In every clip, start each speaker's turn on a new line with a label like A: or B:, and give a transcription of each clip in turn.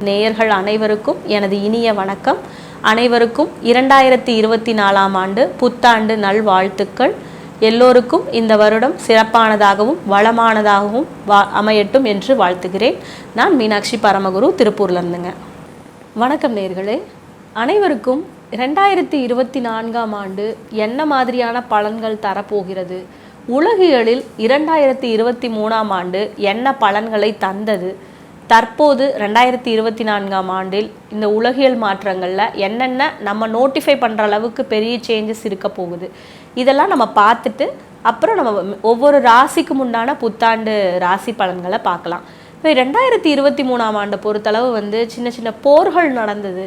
A: நேயர்கள் அனைவருக்கும் எனது இனிய வணக்கம். அனைவருக்கும் இரண்டாயிரத்தி இருபத்தி நாலாம் ஆண்டு புத்தாண்டு நல்வாழ்த்துக்கள். எல்லோருக்கும் இந்த வருடம் சிறப்பானதாகவும் வளமானதாகவும் வா அமையட்டும் என்று வாழ்த்துகிறேன். நான் மீனாட்சி பரமகுரு திருப்பூர்லேருந்துங்க. வணக்கம் நேர்களே அனைவருக்கும் ரெண்டாயிரத்தி இருபத்தி நான்காம் ஆண்டு என்ன மாதிரியான பலன்கள் தரப்போகிறது? உலகியலில் இரண்டாயிரத்தி இருபத்தி மூணாம் ஆண்டு என்ன பலன்களை தந்தது? தற்போது ரெண்டாயிரத்தி இருபத்தி நான்காம் ஆண்டில் இந்த உலகியல் மாற்றங்களில் என்னென்ன நம்ம நோட்டிஃபை பண்ணுற அளவுக்கு பெரிய சேஞ்சஸ் இருக்க போகுது? இதெல்லாம் நம்ம பார்த்துட்டு அப்புறம் நம்ம ஒவ்வொரு ராசிக்கும் உண்டான புத்தாண்டு ராசி பலன்களை பார்க்கலாம். இப்போ ரெண்டாயிரத்தி இருபத்தி மூணாம் ஆண்டை பொறுத்தளவு வந்து சின்ன சின்ன போர்கள் நடந்தது.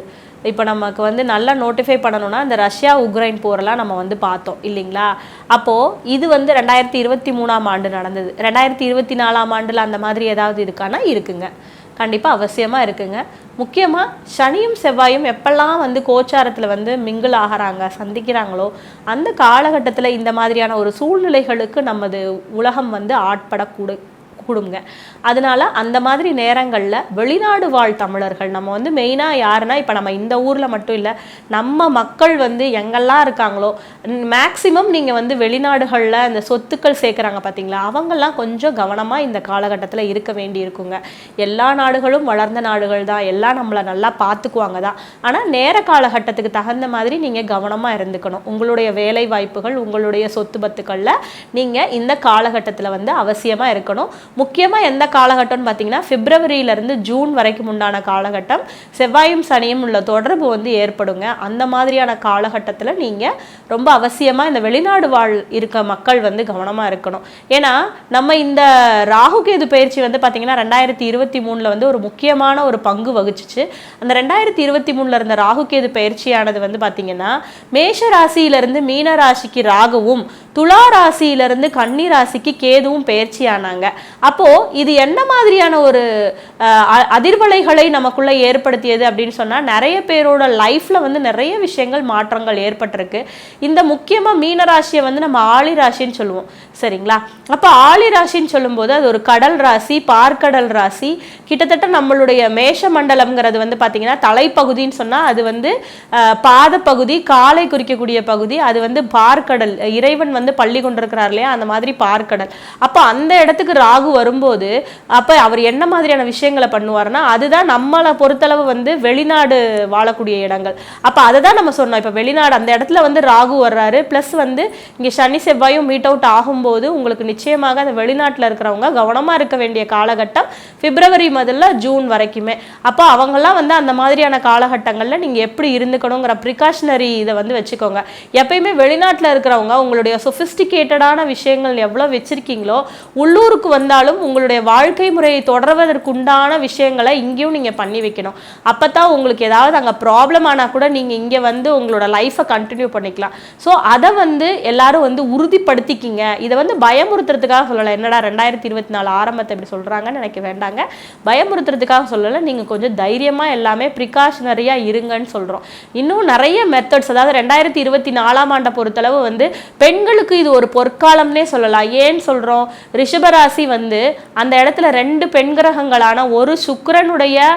A: இப்போ நமக்கு வந்து நல்லா நோட்டிஃபை பண்ணணும்னா இந்த ரஷ்யா உக்ரைன் போரெல்லாம் நம்ம வந்து பார்த்தோம் இல்லைங்களா? அப்போது இது வந்து ரெண்டாயிரத்தி இருபத்தி மூணாம் ஆண்டு நடந்தது. ரெண்டாயிரத்தி இருபத்தி நாலாம் ஆண்டில் அந்த மாதிரி ஏதாவது இருக்கானா? இருக்குங்க. கண்டிப்பாக அவசியமாக இருக்குங்க. முக்கியமாக சனியும் செவ்வாயும் எப்பெல்லாம் வந்து கோச்சாரத்தில் வந்து மிங்கிள் ஆகிறாங்க சந்திக்கிறாங்களோ அந்த காலகட்டத்தில் இந்த மாதிரியான ஒரு சூழ்நிலைகளுக்கு நமது உலகம் வந்து ஆட்படக்கூடும் கொடுங்க. அதனால அந்த மாதிரி நேரங்களில் வெளிநாடு வாழ் தமிழர்கள் நம்ம வந்து மெயினாக யாருன்னா இப்போ நம்ம இந்த ஊரில் மட்டும் இல்லை நம்ம மக்கள் வந்து எங்கெல்லாம் இருக்காங்களோ மேக்சிமம் நீங்கள் வந்து வெளிநாடுகளில் இந்த சொத்துக்கள் சேர்க்குறாங்க பார்த்தீங்களா அவங்கெல்லாம் கொஞ்சம் கவனமாக இந்த காலகட்டத்தில் இருக்க வேண்டி இருக்குங்க எல்லா நாடுகளும் வளர்ந்த நாடுகள் தான் எல்லாம் நம்மளை நல்லா பார்த்துக்குவாங்க தான். ஆனால் நேர காலகட்டத்துக்கு தகுந்த மாதிரி நீங்கள் கவனமாக இருந்துக்கணும். உங்களுடைய வேலை வாய்ப்புகள் உங்களுடைய சொத்து பத்துக்களில் நீங்கள் இந்த காலகட்டத்தில் வந்து அவசியமாக இருக்கணும். முக்கியமாக எந்த காலகட்டம்னு பார்த்தீங்கன்னா பிப்ரவரியிலேருந்து ஜூன் வரைக்கும் உண்டான காலகட்டம். செவ்வாயும் சனியும் உள்ள தொடர்பு வந்து ஏற்படுங்க. அந்த மாதிரியான காலகட்டத்தில் நீங்கள் ரொம்ப அவசியமாக இந்த வெளிநாடு வாழ் இருக்க மக்கள் வந்து கவனமாக இருக்கணும். ஏன்னா நம்ம இந்த ராகுகேது பயிற்சி வந்து பார்த்தீங்கன்னா ரெண்டாயிரத்தி இருபத்தி மூணில் வந்து ஒரு முக்கியமான ஒரு பங்கு வகிச்சிச்சு. அந்த ரெண்டாயிரத்தி இருபத்தி மூணில் இருந்த ராகுகேது பயிற்சியானது வந்து பார்த்தீங்கன்னா மேஷ ராசியிலிருந்து மீன ராசிக்கு ராகுவும் துலா ராசியிலிருந்து கன்னி ராசிக்கு கேதுவும் பயிற்சி அப்போது இது என்ன மாதிரியான ஒரு அதிர்வலைகளை நமக்குள்ளே ஏற்படுத்தியது அப்படின்னு சொன்னால் நிறைய பேரோட லைஃப்பில் வந்து நிறைய விஷயங்கள் மாற்றங்கள் ஏற்பட்டிருக்கு. இந்த முக்கியமாக மீனராசியை வந்து நம்ம ஆளி ராசின்னு சொல்லுவோம். சரிங்களா? அப்போ ஆளி ராசின்னு சொல்லும்போது அது ஒரு கடல் ராசி பார்க்கடல் ராசி. கிட்டத்தட்ட நம்மளுடைய மேஷ மண்டலம்ங்கிறது வந்து பார்த்தீங்கன்னா தலைப்பகுதின்னு சொன்னால் அது வந்து பாதப்பகுதி காலை குறிக்கக்கூடிய பகுதி அது வந்து பார்க்கடல். இறைவன் வந்து பள்ளி கொண்டிருக்கிறார் இல்லையா? அந்த மாதிரி பார்க்கடல். அப்போ அந்த இடத்துக்கு ராகு வரும்போது அப்போ அவர் என்ன மாதிரியான விஷயங்களை பண்ணுவார்னா அதுதான் நம்மளை பொறுத்தளவு வந்து வெளிநாடு வாழக்கூடிய இடங்கள். அப்போ அதை தான் நம்ம சொன்னோம். இப்போ வெளிநாடு அந்த இடத்துல வந்து ராகு வர்றாரு. ப்ளஸ் வந்து இங்கே சனி செவ்வாயும் மீட் அவுட் ஆகும் ஆகும்போது உங்களுக்கு நிச்சயமாக அந்த வெளிநாட்டில் இருக்கிறவங்க கவனமாக இருக்க வேண்டிய காலகட்டம் பிப்ரவரி முதல்ல ஜூன் வரைக்குமே. அப்போ அவங்கெல்லாம் வந்து அந்த மாதிரியான காலகட்டங்களில் நீங்கள் எப்படி இருந்துக்கணுங்கிற ப்ரிகாஷனரி இதை வந்து வச்சுக்கோங்க. எப்பயுமே வெளிநாட்டில் இருக்கிறவங்க உங்களுடைய சொஃபிஸ்டிகேட்டடான விஷயங்கள் எவ்வளோ வச்சுருக்கீங்களோ உள்ளூருக்கு வந்தாலும் உங்களுடைய வாழ்க்கை முறையை தொடர்வதற்குண்டான விஷயங்களை இங்கேயும் நீங்கள் பண்ணி வைக்கணும். அப்போ தான் உங்களுக்கு ஏதாவது அங்கே ப்ராப்ளம் ஆனால் கூட நீங்கள் இங்கே வந்து உங்களோட லைஃப்பை கண்டினியூ பண்ணிக்கலாம். ஸோ அதை வந்து எல்லாரும் வந்து உறுதிப்படுத்திக்கிங்க. இதை இதை வந்து பயமுறுத்துறதுக்காக சொல்லலை. என்னடா ரெண்டாயிரத்தி இருபத்தி நாலு ஆரம்பத்தை இப்படி சொல்கிறாங்கன்னு நினைக்க வேண்டாங்க. பயமுறுத்துறதுக்காக சொல்லலை. நீங்கள் கொஞ்சம் தைரியமாக எல்லாமே ப்ரிகாஷனரியாக இருங்கன்னு சொல்கிறோம் இன்னும் நிறைய மெத்தட்ஸ் அதாவது ரெண்டாயிரத்தி இருபத்தி நாலாம் ஆண்டை பொறுத்தளவு வந்து பெண்களுக்கு இது ஒரு பொற்காலம்னே சொல்லலாம். ஏன்னு சொல்கிறோம் ரிஷபராசி வந்து அந்த இடத்துல ரெண்டு பெண் கிரகங்களான ஒரு சுக்கிரனுடைய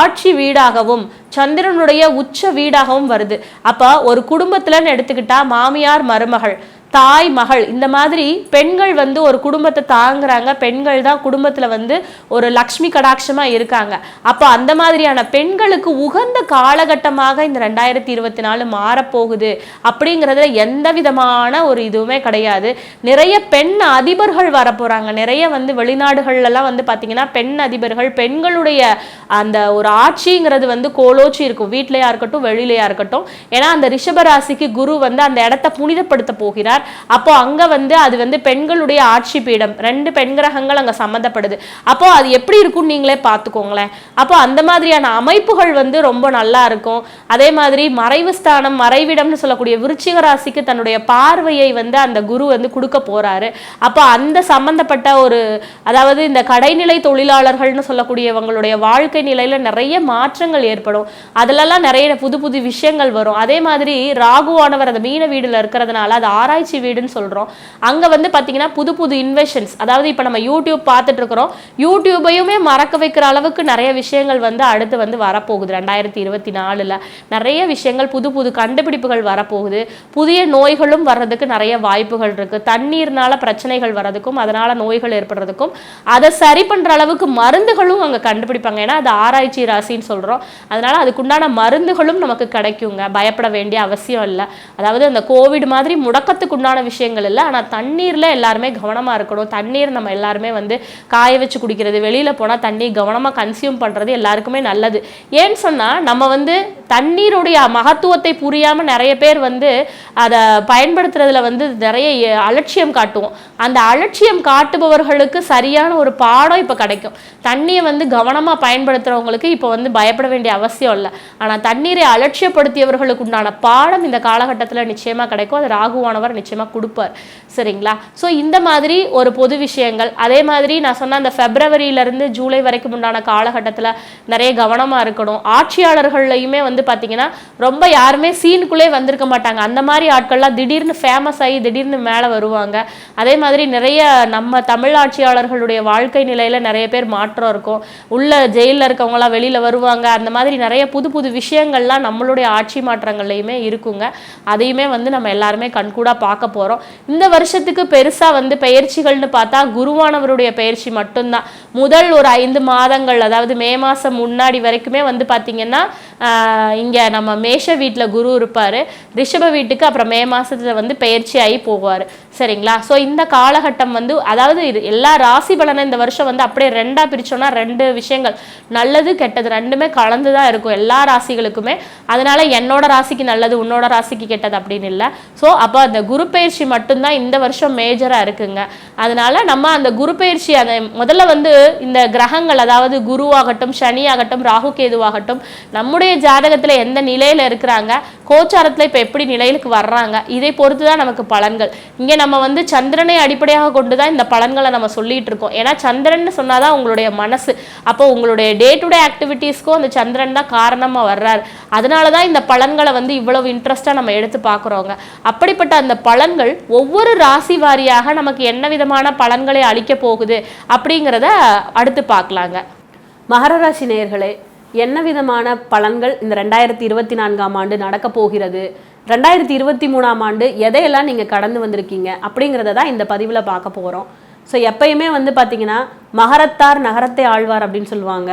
A: ஆட்சி வீடாகவும் சந்திரனுடைய உச்ச வீடாகவும் வருது. அப்போ ஒரு குடும்பத்தில்னு எடுத்துக்கிட்டா மாமியார் மருமகள். தாய் மகள் இந்த மாதிரி பெண்கள் வந்து ஒரு குடும்பத்தை தாங்குறாங்க. பெண்கள் தான் குடும்பத்தில் வந்து ஒரு லக்ஷ்மி கடாட்சமா இருக்காங்க. அப்போ அந்த மாதிரியான பெண்களுக்கு உகந்த காலகட்டமாக இந்த ரெண்டாயிரத்தி இருபத்தி நாலு மாறப்போகுது அப்படிங்கிறதுல எந்த விதமான ஒரு இதுவுமே கிடையாது. நிறைய பெண் அதிபர்கள் வரப்போறாங்க. நிறைய வந்து வெளிநாடுகள்லாம் வந்து பார்த்தீங்கன்னா பெண் அதிபர்கள் பெண்களுடைய அந்த ஒரு ஆட்சிங்கிறது வந்து கோலோச்சி இருக்கும். வீட்டிலையா இருக்கட்டும் வெளியிலையா இருக்கட்டும். ஏன்னா அந்த ரிஷபராசிக்கு குரு வந்து அந்த இடத்த புனிதப்படுத்த போகிறார். அப்போ அங்க வந்து அது வந்து பெண்களுடைய ஆட்சி பீடம். ரெண்டு பெண் கிரகங்கள் அங்க சம்மந்தப்படுது. அப்போ அது எப்படி இருக்கும்னு நீங்களே பார்த்துக்கோங்களேன். அப்போ அந்த மாதிரியான அமைப்புகள் வந்து ரொம்ப நல்லா இருக்கும். அதே மாதிரி மறைவு ஸ்தானம் மறைவிடம்னு சொல்லக்கூடிய விருச்சிக ராசிக்கு தன்னுடைய பார்வையை வந்து அந்த குரு வந்து கொடுக்க போறாரு. அப்போ அந்த சம்பந்தப்பட்ட ஒரு அதாவது இந்த கடைநிலை தொழிலாளர்கள்னு சொல்லக்கூடியவங்களுடைய வாழ்க்கை நிலையில நிறைய மாற்றங்கள் ஏற்படும். அதுலலாம் நிறைய புது புது விஷயங்கள் வரும். அதே மாதிரி ராகுவானவர் அந்த மீன வீடுல இருக்கிறதுனால அது ஆராய்ச்சி ஆராய்ச்சி வீடுன்னு சொல்கிறோம் அங்கே வந்து பார்த்தீங்கன்னா புது புது இன்வெஷன்ஸ் அதாவது இப்போ நம்ம யூடியூப் பார்த்துட்டு இருக்கிறோம் யூடியூபையுமே மறக்க வைக்கிற அளவுக்கு நிறைய விஷயங்கள் வந்து அடுத்து வந்து வரப்போகுது. ரெண்டாயிரத்தி இருபத்தி நாலில் நிறைய விஷயங்கள் புது புது கண்டுபிடிப்புகள் வரப்போகுது. புதிய நோய்களும் வர்றதுக்கு நிறைய வாய்ப்புகள் இருக்குது தண்ணீர்னால பிரச்சனைகள் வர்றதுக்கும் அதனால் நோய்கள் ஏற்படுறதுக்கும் அதை சரி பண்ணுற அளவுக்கு மருந்துகளும் அங்கே கண்டுபிடிப்பாங்க. ஏன்னா அது ஆராய்ச்சி ராசின்னு சொல்கிறோம் அதனால அதுக்குண்டான மருந்துகளும் நமக்கு கிடைக்குங்க. பயப்பட வேண்டிய அவசியம் இல்லை. அதாவது அந்த கோவிட் மாதிரி முடக்கத்துக்கு உண்டான விஷயங்கள் இல்லை. ஆனால் தண்ணீரில் எல்லாருமே கவனமாக இருக்கணும். தண்ணீர் நம்ம எல்லாருமே வந்து காய வச்சு குடிக்கிறது வெளியில் போனால் தண்ணி கவனமாக கன்சியூம் பண்ணுறது எல்லாருக்குமே நல்லது. ஏன்னு சொன்னால் நம்ம வந்து தண்ணீருடைய மகத்துவத்தை புரியாமல் நிறைய பேர் வந்து அதை பயன்படுத்துறதுல வந்து நிறைய அலட்சியம் காட்டுவோம். அந்த அலட்சியம் காட்டுபவர்களுக்கு சரியான ஒரு பாடம் இப்போ கிடைக்கும். தண்ணியை வந்து கவனமாக பயன்படுத்துகிறவங்களுக்கு இப்போ வந்து பயப்பட வேண்டிய அவசியம் இல்லை. ஆனால் தண்ணீரை அலட்சியப்படுத்தியவர்களுக்கு உண்டான பாடம் இந்த காலகட்டத்தில் நிச்சயமாக கிடைக்கும். அது ராகுவானவர் நிச்சயமாக கொடுப்பார். சரிங்களா? ஸோ இந்த மாதிரி ஒரு பொது விஷயங்கள் அதே மாதிரி நான் சொன்ன அந்த ஃபெப்ரவரியிலேருந்து ஜூலை வரைக்கும் உண்டான காலகட்டத்தில் நிறைய கவனமாக இருக்கணும். ஆட்சியாளர்கள்லையுமே வந்து பார்த்தீங்கன்னா ரொம்ப யாருமே சீனுக்குள்ளே வந்திருக்க மாட்டாங்க. அந்த மாதிரி ஆட்கள்லாம் திடீர்னு ஃபேமஸ் ஆகி திடீர்னு மேலே வருவாங்க. அதே மாதிரி நிறைய நம்ம தமிழ் ஆட்சியாளர்களுடைய வாழ்க்கை நிலையில் நிறைய பேர் மாற்றம் இருக்கும். உள்ள ஜெயிலில் இருக்கவங்களாம் வெளியில் வருவாங்க. அந்த மாதிரி நிறைய புது புது விஷயங்கள்லாம் நம்மளுடைய ஆட்சி மாற்றங்கள்லையுமே இருக்குங்க. அதையுமே வந்து நம்ம எல்லாருமே கண்கூடாக பார்க்க போகிறோம் இந்த வருஷத்துக்கு பெருசாக வந்து பயிற்சிகள்னு பார்த்தா குருவானவருடைய பயிற்சி மட்டும்தான். முதல் ஒரு ஐந்து மாதங்கள் அதாவது மே மாதம் முன்னாடி வரைக்குமே வந்து பார்த்திங்கன்னா இங்கே நம்ம மேஷ வீட்டில் குரு இருப்பார் ரிஷப வீட்டுக்கு அப்புறம் மே மாதத்தில் வந்து பயிற்சி ஆகி போவார். சரிங்களா? ஸோ இந்த காலகட்டம் வந்து அதாவது இது எல்லா ராசி பலனை இந்த வருஷம் வந்து அப்படியே ரெண்டாக பிரித்தோன்னா ரெண்டு விஷயங்கள். நல்லது கெட்டது ரெண்டுமே கலந்து தான் இருக்கும் எல்லா ராசிகளுக்குமே. அதனால என்னோட ராசிக்கு நல்லது உன்னோட ராசிக்கு கெட்டது அப்படின்னு இல்லை. ஸோ அப்போ அந்த குரு பயிற்சி மட்டும்தான் இந்த வருஷம் மேஜராக இருக்குங்க. அதனால நம்ம அந்த குரு பயிற்சி அந்த முதல்ல வந்து இந்த கிரகங்கள் அதாவது குருவாகட்டும் சனி ஆகட்டும் ராகு கேதுவாகட்டும் நம்முடைய ஜாதகத்தில் எந்த நிலையில் இருக்கிறாங்க கோச்சாரத்தில் இப்போ எப்படி நிலையிலுக்கு வர்றாங்க இதை பொறுத்து தான் நமக்கு பலன்கள். இங்கே நம்ம வந்து சந்திரனை அடிப்படையாக கொண்டு தான் இந்த பலன்களை நம்ம சொல்லிட்டு இருக்கோம். ஏன்னா சந்திரன் சொன்னாதான் உங்களுடைய மனசு. அப்போ உங்களுடைய டே டு டே ஆக்டிவிட்டீஸ்க்கும் அந்த சந்திரன் தான் காரணமாக வர்றாரு. அதனால தான் இந்த பலன்களை வந்து இவ்வளவு இன்ட்ரெஸ்டாக நம்ம எடுத்து பார்க்குறோங்க. அப்படிப்பட்ட அந்த பலன்கள் ஒவ்வொரு ராசி வாரியாக நமக்கு என்ன விதமான பலன்களை அளிக்க போகுது அப்படிங்கிறத அடுத்து பார்க்கலாங்க.
B: மகர ராசி நேயர்களே என்ன விதமான பலன்கள் இந்த ரெண்டாயிரத்தி இருபத்தி நான்காம் ஆண்டு நடக்க போகிறது? ரெண்டாயிரத்தி இருபத்தி மூணாம் ஆண்டு எதையெல்லாம் நீங்கள் கடந்து வந்திருக்கீங்க? அப்படிங்கிறத தான் இந்த பதிவில் பார்க்க போகிறோம் ஸோ எப்பயுமே வந்து பார்த்தீங்கன்னா மகரத்தார் நகரத்தை ஆழ்வார் அப்படின்னு சொல்லுவாங்க.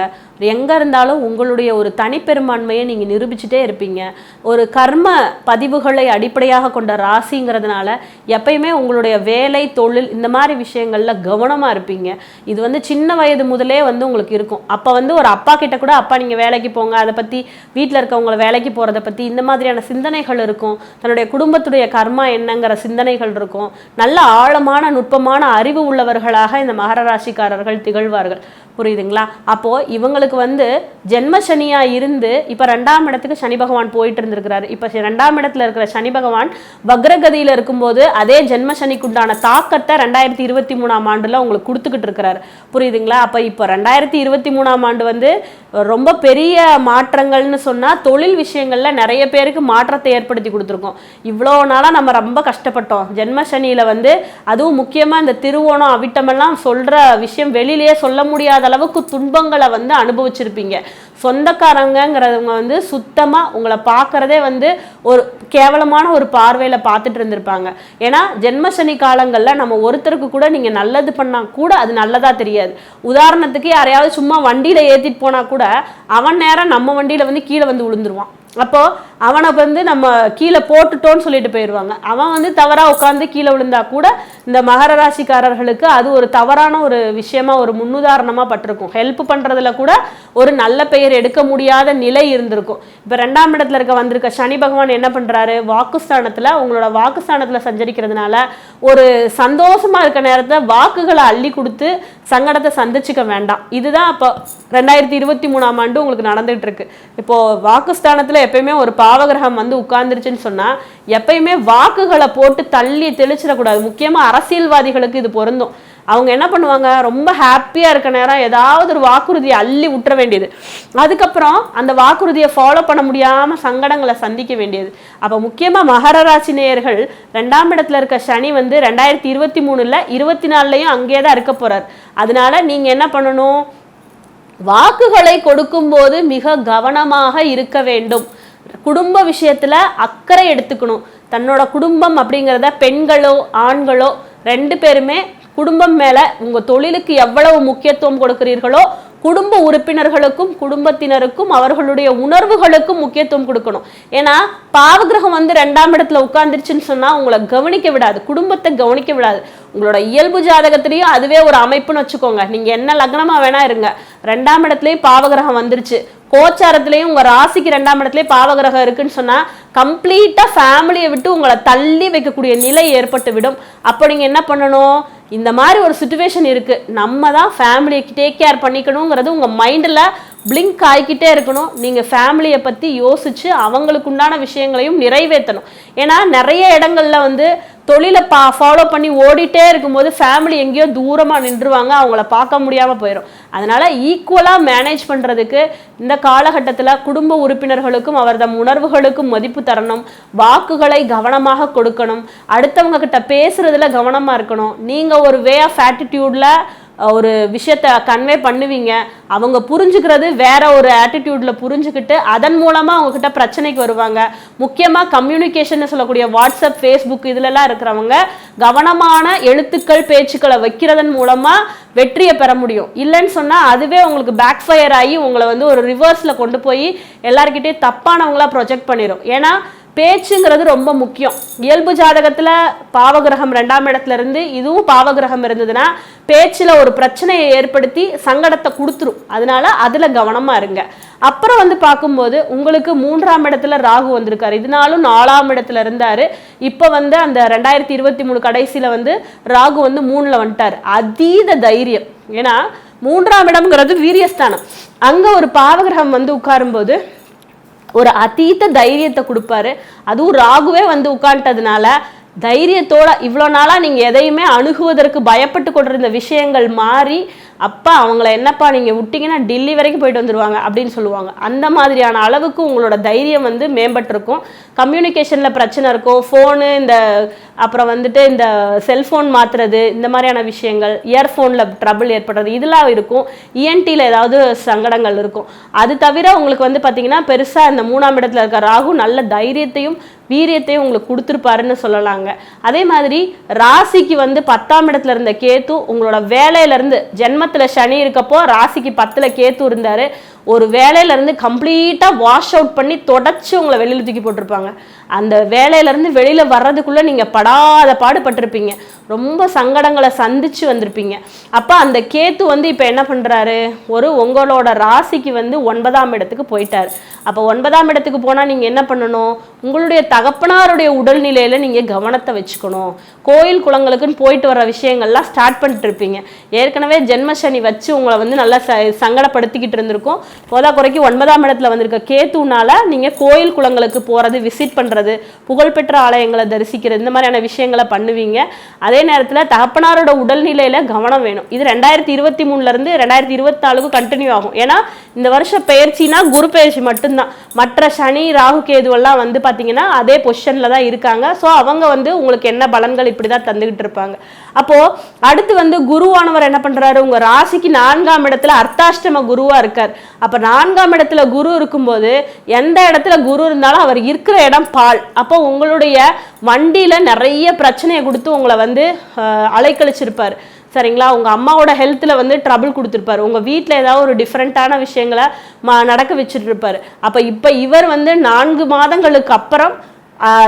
B: எங்கே இருந்தாலும் உங்களுடைய ஒரு தனிப்பெரும்பான்மையை நீங்கள் நிரூபிச்சுட்டே இருப்பீங்க. ஒரு கர்ம பதிவுகளை அடிப்படையாக கொண்ட ராசிங்கிறதுனால எப்பயுமே உங்களுடைய வேலை தொழில் இந்த மாதிரி விஷயங்களில் கவனமாக இருப்பீங்க. இது வந்து சின்ன வயது முதலே வந்து உங்களுக்கு இருக்கும். அப்போ வந்து ஒரு அப்பா கிட்ட கூட அப்பா நீங்கள் வேலைக்கு போங்க. அதை பற்றி வீட்டில் இருக்கவங்களை வேலைக்கு போகிறத பற்றி இந்த மாதிரியான சிந்தனைகள் இருக்கும். தன்னுடைய குடும்பத்துடைய கர்மா என்னங்கிற சிந்தனைகள் இருக்கும். நல்ல ஆழமான நுட்பமான அறிவு உள்ளவர்களாக இந்த மகர ராசிக்காரர்கள் திகழ்வார்கள். புரியுதுங்களா? அப்போ இவங்களுக்கு வந்து ஜென்ம சனியாக இருந்து இப்ப ரெண்டாம் இடத்துக்கு சனி பகவான் போயிட்டு இருந்திருக்கிறாரு. இப்ப ரெண்டாம் இடத்துல இருக்கிற சனி பகவான் வக்ரகதியில இருக்கும்போது அதே ஜென்ம சனிக்குண்டான தாக்கத்தை ரெண்டாயிரத்தி இருபத்தி மூணாம் ஆண்டுல உங்களுக்கு கொடுத்துக்கிட்டு இருக்கிறாரு. புரியுதுங்களா? அப்ப இப்போ ரெண்டாயிரத்தி இருபத்தி மூணாம் ஆண்டு வந்து ரொம்ப பெரிய மாற்றங்கள்னு சொன்னா தொழில் விஷயங்கள்ல நிறைய பேருக்கு மாற்றத்தை ஏற்படுத்தி கொடுத்துருக்கோம். இவ்வளோ நாளா நம்ம ரொம்ப கஷ்டப்பட்டோம். ஜென்ம சனியில் வந்து அதுவும் முக்கியமா இந்த திருவோணம் அவிட்டமெல்லாம் சொல்ற விஷயம் வெளியிலேயே சொல்ல முடியாத அளவுக்கு துன்பங்களை வந்து அனுபவிச்சிருப்பீங்க. சொந்தக்காரங்கங்கிறவங்க வந்து சுத்தமா உங்களை பார்க்கறதே வந்து ஒரு கேவலமான ஒரு பார்வையில பார்த்துட்டு இருந்திருப்பாங்க. ஏன்னா ஜென்ம சனி காலங்கள்ல நம்ம ஒருத்தருக்கு கூட நீங்க நல்லது பண்ணா கூட அது நல்லதா தெரியாது. உதாரணத்துக்கு யாரையாவது சும்மா வண்டியில ஏத்திட்டு போனா கூட அவன் நேரம் நம்ம வண்டியில வந்து கீழே வந்து விழுந்துருவான். அப்போ அவனை வந்து நம்ம கீழே போட்டுட்டோன்னு சொல்லிட்டு போயிடுவாங்க. அவன் வந்து தவறாக உட்காந்து கீழே விழுந்தா கூட இந்த மகர ராசிக்காரர்களுக்கு அது ஒரு தவறான ஒரு விஷயமா ஒரு முன்னுதாரணமாக பட்டிருக்கும். ஹெல்ப் பண்ணுறதுல கூட ஒரு நல்ல பெயர் எடுக்க முடியாத நிலை இருந்திருக்கும். இப்போ ரெண்டாம் இடத்துல இருக்க வந்திருக்க சனி பகவான் என்ன பண்ணுறாரு வாக்குஸ்தானத்தில் உங்களோட வாக்குஸ்தானத்தில் சஞ்சரிக்கிறதுனால ஒரு சந்தோஷமாக இருக்க நேரத்தில் வாக்குகளை அள்ளி கொடுத்து சங்கடத்தை சந்திச்சுக்க வேண்டாம். இதுதான் அப்போ ரெண்டாயிரத்தி இருபத்தி மூணாம் ஆண்டு உங்களுக்கு நடந்துகிட்டு இருக்கு. இப்போது வாக்குஸ்தானத்தில் எப்பயுமே ஒரு பாவகிரகம் வந்து உட்கார்ந்துருச்சுன்னு சொன்னா எப்பயுமே வாக்குகளை போட்டு தள்ளி தெளிச்சிடக்கூடாது. முக்கியமா அரசியல்வாதிகளுக்கு இது பொருந்தும். அவங்க என்ன பண்ணுவாங்க? ரொம்ப ஹாப்பியாக இருக்க நேரம் ஏதாவது ஒரு வாக்குறுதியை அள்ளி விட்டுற வேண்டியது. அதுக்கப்புறம் அந்த வாக்குறுதியை ஃபாலோ பண்ண முடியாமல் சங்கடங்களை சந்திக்க வேண்டியது. அப்போ முக்கியமாக மகர ராசி நேயர்கள் ரெண்டாம் இடத்துல இருக்க சனி வந்து ரெண்டாயிரத்தி இருபத்தி மூணுல இருபத்தி நாலுலையும் அங்கேயே தான் இருக்க போகிறார் அதனால நீங்கள் என்ன பண்ணணும்? வாக்குகளை கொடுக்கும்போது மிக கவனமாக இருக்க வேண்டும். குடும்ப விஷயத்துல அக்கறை எடுத்துக்கணும். தன்னோட குடும்பம் அப்படிங்கிறத பெண்களோ ஆண்களோ ரெண்டு பேருமே குடும்பம் மேல உங்க தொழிலுக்கு எவ்வளவு முக்கியத்துவம் கொடுக்கிறீர்களோ குடும்ப உறுப்பினர்களுக்கும் குடும்பத்தினருக்கும் அவர்களுடைய உணர்வுகளுக்கும் முக்கியத்துவம் கொடுக்கணும். ஏன்னா பாவகிரகம் வந்து ரெண்டாம் இடத்துல உட்கார்ந்துருச்சுன்னு சொன்னா உங்களை கவனிக்க விடாது. குடும்பத்தை கவனிக்க விடாது. உங்களோட இயல்பு ஜாதகத்திலையும் அதுவே ஒரு அமைப்புன்னு வச்சுக்கோங்க. நீங்க என்ன லக்னமா வேணா இருங்க. ரெண்டாம் இடத்துலயும் பாவகிரகம் வந்துருச்சு. கோச்சாரத்திலையும் உங்க ராசிக்கு ரெண்டாம் இடத்துலயே பாவகிரகம் இருக்குன்னு சொன்னா கம்ப்ளீட்டா ஃபேமிலியை விட்டு உங்களை தள்ளி வைக்கக்கூடிய நிலை ஏற்பட்டு விடும் அப்போ நீங்க என்ன பண்ணணும்? இந்த மாதிரி ஒரு சுச்சுவேஷன் இருக்குது நம்ம தான் ஃபேமிலியை டேக் கேர் பண்ணிக்கணுங்கிறது உங்கள் மைண்டில் பிளிங்க் ஆகிக்கிட்டே இருக்கணும். நீங்கள் ஃபேமிலியை பற்றி யோசித்து அவங்களுக்கு உண்டான விஷயங்களையும் நிறைவேற்றணும். ஏன்னா நிறைய இடங்கள்ல வந்து தொழிலை பா ஃபாலோ பண்ணி ஓடிட்டே இருக்கும்போது ஃபேமிலி எங்கேயோ தூரமாக நின்றுவாங்க அவங்கள பார்க்க முடியாமல் போயிடும் அதனால் ஈக்குவலாக மேனேஜ் பண்ணுறதுக்கு இந்த காலகட்டத்தில் குடும்ப உறுப்பினர்களுக்கும் அவர்தம் உணர்வுகளுக்கும் மதிப்பு தரணும். வாக்குகளை கவனமாக கொடுக்கணும். அடுத்தவங்க கிட்ட பேசுகிறதுல கவனமாக இருக்கணும். நீங்கள் ஒரு வே ஆஃப் ஆட்டிடியூடில் ஒரு விஷயத்த கன்வே பண்ணுவீங்க. அவங்க புரிஞ்சுக்கிறது வேற ஒரு ஆட்டிடியூட்ல புரிஞ்சுக்கிட்டு அதன் மூலமாக அவங்கக்கிட்ட பிரச்சனைக்கு வருவாங்க. முக்கியமாக கம்யூனிகேஷன் சொல்லக்கூடிய வாட்ஸ்அப் ஃபேஸ்புக் இதுலலாம் இருக்கிறவங்க கவனமான எழுத்துக்கள் பேச்சுக்களை வைக்கிறதன் மூலமாக வெற்றியை பெற முடியும். இல்லைன்னு சொன்னால் அதுவே உங்களுக்கு பேக் ஃபயர் ஆகி உங்களை வந்து ஒரு ரிவர்ஸில் கொண்டு போய் எல்லார்கிட்டயும் தப்பானவங்களா ப்ரொஜெக்ட் பண்ணிடும் ஏன்னா பேச்சுங்கிறது ரொம்ப முக்கியம். இயல்பு ஜாதகத்துல பாவகிரகம் ரெண்டாம் இடத்துல இருந்து இதுவும் பாவகிரகம் இருந்ததுன்னா பேச்சுல ஒரு பிரச்சனையை ஏற்படுத்தி சங்கடத்தை கொடுத்துரும். அதனால அதுல கவனமா இருங்க. அப்புறம் வந்து பார்க்கும்போது உங்களுக்கு மூன்றாம் இடத்துல ராகு வந்திருக்காரு. இதனாலும் நாலாம் இடத்துல இருந்தாரு. இப்போ வந்து அந்த ரெண்டாயிரத்தி இருபத்தி மூணு கடைசியில வந்து ராகு வந்து மூணுல வந்துட்டார். அதீத தைரியம். ஏன்னா மூன்றாம் இடம்ங்கிறது வீரியஸ்தானம். அங்க ஒரு பாவகிரகம் வந்து உட்காரும்போது ஒரு அதீத தைரியத்தை கொடுப்பாரு. அதுவும் ராகுவே வந்து உட்காந்துட்டதுனால தைரியத்தோட இவ்வளோ நாளாக நீங்கள் எதையுமே அணுகுவதற்கு பயப்பட்டு கொண்டிருந்த விஷயங்கள் மாறி அப்பா அவங்கள என்னப்பா நீங்கள் விட்டிங்கன்னா டெல்லி வரைக்கும் போயிட்டு வந்துடுவாங்க அப்படின்னு சொல்லுவாங்க. அந்த மாதிரியான அளவுக்கு உங்களோட தைரியம் வந்து மேம்பட்டிருக்கும். கம்யூனிகேஷனில் பிரச்சனை இருக்கும் ஃபோனு இந்த அப்புறம் வந்துட்டு இந்த செல்ஃபோன் மாற்றுறது இந்த மாதிரியான விஷயங்கள் இயர்ஃபோனில் ட்ரபிள் ஏற்படுறது இதெல்லாம் இருக்கும். இஎன்டியில் ஏதாவது சங்கடங்கள் இருக்கும். அது தவிர உங்களுக்கு வந்து பார்த்தீங்கன்னா பெருசாக இந்த மூணாம் இடத்துல இருக்க ராகு நல்ல தைரியத்தையும் வீரியத்தையும் உங்களுக்கு கொடுத்துருப்பாருன்னு சொல்லலாங்க. அதே மாதிரி ராசிக்கு வந்து பத்தாம் இடத்துல இருந்த கேத்து உங்களோட வேலையிலேருந்து ஜென்மத்தில் சனி இருக்கப்போ ராசிக்கு பத்தில் கேத்து இருந்தார். ஒரு வேலையிலேருந்து கம்ப்ளீட்டாக வாஷ் அவுட் பண்ணி தொடச்சி உங்களை வெளியில் தூக்கி போட்டிருப்பாங்க. அந்த வேலையிலேருந்து வெளியில் வர்றதுக்குள்ளே நீங்கள் படாத பாடுபட்டிருப்பீங்க. ரொம்ப சங்கடங்களை சந்தித்து வந்திருப்பீங்க. அப்போ அந்த கேத்து வந்து இப்போ என்ன பண்ணுறாரு ஒரு உங்களோட ராசிக்கு வந்து ஒன்பதாம் இடத்துக்கு போயிட்டார். அப்போ ஒன்பதாம் இடத்துக்கு போனால் நீங்கள் என்ன பண்ணணும்? உங்களுடைய தகப்பனாருடைய உடல்நிலையில் நீங்கள் கவனத்தை வச்சுக்கணும். கோயில் குளங்களுக்குன்னு போயிட்டு வர விஷயங்கள்லாம் ஸ்டார்ட் பண்ணிட்டு இருப்பீங்க. ஏற்கனவே ஜென்ம சனி வச்சு உங்களை வந்து நல்லா ச சங்கடப்படுத்திக்கிட்டு இருந்திருக்கும். போதா ஒன்பதாம் இடத்துல வந்திருக்க கேத்துனால நீங்கள் கோயில் குளங்களுக்கு போகிறது விசிட் பண்ணுறது புகழ்பெற்ற ஆலயங்களை தரிசிக்கிறது இந்த மாதிரியான விஷயங்களை பண்ணுவீங்க. அதே நேரத்தில் தகப்பனாரோட உடல்நிலையில் கவனம் வேணும். இது ரெண்டாயிரத்தி இருபத்தி மூணுலேருந்து ரெண்டாயிரத்தி இருபத்தாலுக்கு கண்டினியூ ஆகும். ஏன்னா இந்த வருஷம் பயிற்சினா குரு பயிற்சி மட்டும்தான். மற்ற சனி ராகு கேதுவெல்லாம் வந்து பார்த்தீங்கன்னா அதே பொசிஷனில் தான் இருக்காங்க. ஸோ அவங்க வந்து உங்களுக்கு என்ன பலன்கள் இப்படி தான் தந்துக்கிட்டு இருப்பாங்க. அப்போ அடுத்து வந்து குருவானவர் என்ன பண்றாரு? உங்க ராசிக்கு நான்காம் இடத்துல அர்த்தாஷ்டம குருவா இருக்கார். அப்ப நான்காம் இடத்துல குரு இருக்கும்போது எந்த இடத்துல குரு இருந்தாலும் அவர் இருக்கிற இடம் பால். அப்போ உங்களுடைய வண்டியில நிறைய பிரச்சனையை கொடுத்து உங்களை வந்து அலைக்கழிச்சிருப்பார். சரிங்களா? உங்கள் அம்மாவோட ஹெல்த்தில் வந்து ட்ரபிள் கொடுத்துருப்பாரு. உங்கள் வீட்டில் ஏதாவது ஒரு டிஃப்ரெண்ட்டான விஷயங்களை ம நடக்க வச்சுட்டு இருப்பார் அப்போ இப்போ இவர் வந்து நான்கு மாதங்களுக்கு அப்புறம்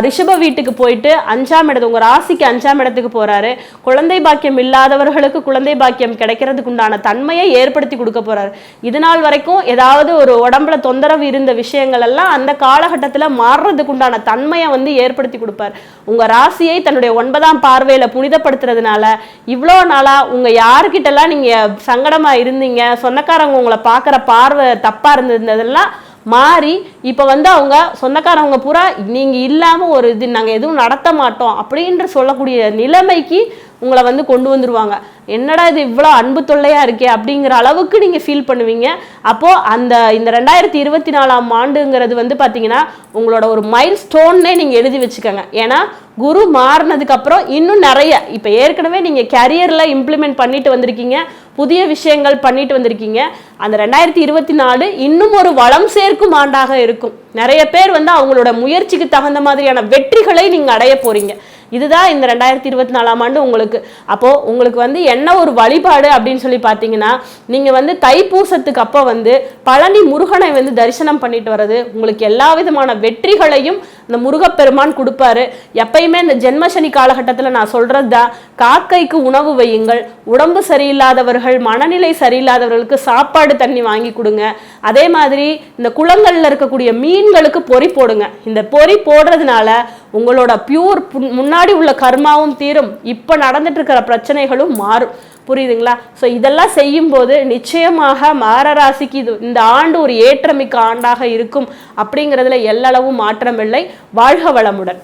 B: ரிஷப வீட்டுக்கு போயிட்டு அஞ்சாம் இடத்து உங்கள் ராசிக்கு அஞ்சாம் இடத்துக்கு போகிறாரு குழந்தை பாக்கியம் இல்லாதவர்களுக்கு குழந்தை பாக்கியம் கிடைக்கிறதுக்கு உண்டான தன்மையை ஏற்படுத்தி கொடுக்க போகிறாரு இது நாள் வரைக்கும் ஏதாவது ஒரு உடம்புல தொந்தரவு இருந்த விஷயங்கள் எல்லாம் அந்த காலகட்டத்தில் மாறுறதுக்கு உண்டான தன்மையை வந்து ஏற்படுத்தி கொடுப்பார். உங்கள் ராசியை தன்னுடைய ஒன்பதாம் பார்வையில் புனிதப்படுத்துறதுனால இவ்வளோ நாளாக உங்கள் யாருக்கிட்டலாம் நீங்கள் சங்கடமாக இருந்தீங்க சொந்தக்காரங்க உங்களை பார்க்குற பார்வை தப்பாக இருந்ததெல்லாம் மாறி இப்போ வந்து அவங்க சொந்தக்காரவங்க பூரா நீங்கள் இல்லாமல் ஒரு இது நாங்கள் எதுவும் நடத்த மாட்டோம் அப்படின்ற சொல்லக்கூடிய நிலைமைக்கு உங்களை வந்து கொண்டு வந்துருவாங்க. என்னடா இது இவ்வளோ அன்பு தொல்லையாக இருக்கே அப்படிங்கிற அளவுக்கு நீங்கள் ஃபீல் பண்ணுவீங்க. அப்போது அந்த இந்த ரெண்டாயிரத்தி இருபத்தி நாலாம் ஆண்டுங்கிறது வந்து பார்த்தீங்கன்னா உங்களோட ஒரு மைல் ஸ்டோன்னே நீங்கள் எழுதி வச்சுக்கோங்க. ஏன்னா குரு மாறினதுக்கப்புறம் இன்னும் நிறைய இப்போ ஏற்கனவே நீங்கள் கரியரில் இம்ப்ளிமெண்ட் பண்ணிட்டு வந்திருக்கீங்க. புதிய விஷயங்கள் பண்ணிட்டு வந்திருக்கீங்க. அந்த ரெண்டாயிரத்தி இருபத்தி நாலு இன்னும் ஒரு வளம் சேர்க்கும் ஆண்டாக இருக்கும். நிறைய பேர் வந்து அவங்களோட முயற்சிக்கு தகுந்த மாதிரியான வெற்றிகளை நீங்கள் அடைய போகிறீங்க இதுதான் இந்த ரெண்டாயிரத்தி இருபத்தி நாலாம் ஆண்டு உங்களுக்கு. அப்போ உங்களுக்கு வந்து என்ன ஒரு வழிபாடு அப்படின்னு சொல்லி பார்த்தீங்கன்னா நீங்க வந்து தைப்பூசத்துக்கு அப்போ வந்து பழனி முருகனை வந்து தரிசனம் பண்ணிட்டு வர்றது உங்களுக்கு எல்லா விதமான வெற்றிகளையும் இந்த முருகப்பெருமான் கொடுப்பாரு. எப்பயுமே இந்த ஜென்மசனி காலகட்டத்தில் நான் சொல்றது தான் காக்கைக்கு உணவு வையுங்கள் உடம்பு சரியில்லாதவர்கள் மனநிலை சரியில்லாதவர்களுக்கு சாப்பாடு தண்ணி வாங்கி கொடுங்க. அதே மாதிரி இந்த குளங்கள்ல இருக்கக்கூடிய மீன்களுக்கு பொறி போடுங்க. இந்த பொறி போடுறதுனால உங்களோட பியூர் முன்னாடி உள்ள கர்மாவும் தீரும். இப்போ நடந்துட்டு இருக்கிற பிரச்சனைகளும் மாறும். புரியுதுங்களா? ஸோ இதெல்லாம் செய்யும்போது நிச்சயமாக மார ராசிக்கு இது இந்த ஆண்டு ஒரு ஏற்றமிக்க ஆண்டாக இருக்கும். அப்படிங்கிறதுல எல்லளவும் மாற்றமில்லை. வாழ்க வளமுடன்.